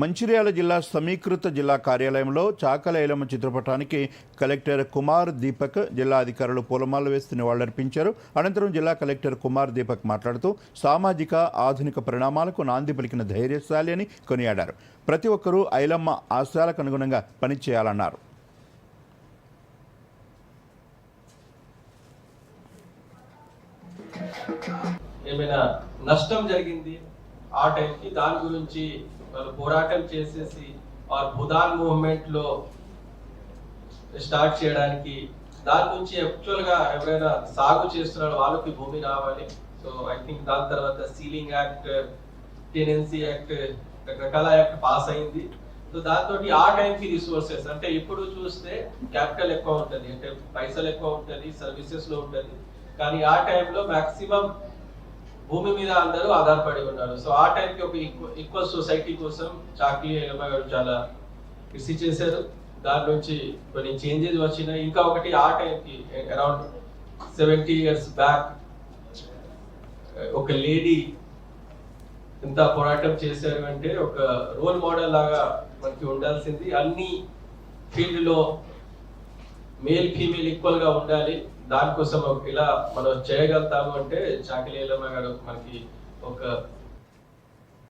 మంచిర్యాల జిల్లా సమీకృత జిల్లా కార్యాలయంలో చాకల ఐలమ్మ చిత్రపటానికి కలెక్టర్ కుమార్ దీపక్ జిల్లా అధికారులు పూలమాలలు వాళ్ళు నివాళులర్పించారు. అనంతరం జిల్లా కలెక్టర్ కుమార్ దీపక్ మాట్లాడుతూ సామాజిక ఆధునిక పరిణామాలకు నాంది పలికిన ధైర్యశాలి అని కొనియాడారు. ప్రతి ఒక్కరూ ఐలమ్మ ఆశయాలకు అనుగుణంగా పనిచేయాలన్నారు. ఏమైనా నష్టం జరిగింది ఆ టైంకి? దాని గురించి వాళ్ళు పోరాటం చేసేసి వారు భూదాన్ మూవ్మెంట్లో స్టార్ట్ చేయడానికి దాని నుంచి యాక్చువల్గా ఎవరైనా సాగు చేస్తున్నారో వాళ్ళకి భూమి రావాలి. సో ఐ థింక్ దాని తర్వాత సీలింగ్ యాక్ట్ టెనెన్సీ యాక్ట్ రకరకాల యాక్ట్ పాస్ అయింది. సో దాంతో ఆ టైంకి రిసోర్సెస్ అంటే ఇప్పుడు చూస్తే క్యాపిటల్ ఎక్కువ ఉంటుంది. అంటే పైసలు ఎక్కువ ఉంటుంది సర్వీసెస్లో ఉంటుంది. కానీ ఆ టైంలో మాక్సిమం భూమి మీద అందరూ ఆధారపడి ఉన్నారు. సో ఆ టైంకి ఒక ఈక్వల్ సొసైటీ కోసం చాక్లీ ఎలమ గారు చాలా కృషి చేశారు. దాని నుంచి కొన్ని చేంజెస్ వచ్చినాయి. ఇంకా ఒకటి ఆ టైంకి అరౌండ్ సెవెంటీ ఇయర్స్ బ్యాక్ ఒక లేడీ ఎంత పోరాటం చేశారు అంటే ఒక రోల్ మోడల్ లాగా మనకి ఉండాల్సింది. అన్ని ఫీల్డ్లో మేల్ ఫీమేల్ ఈక్వల్గా ఉండాలి. దానికోసం ఇలా మనం చేయగలుగుతాము అంటే చాకలి గారు మనకి ఒక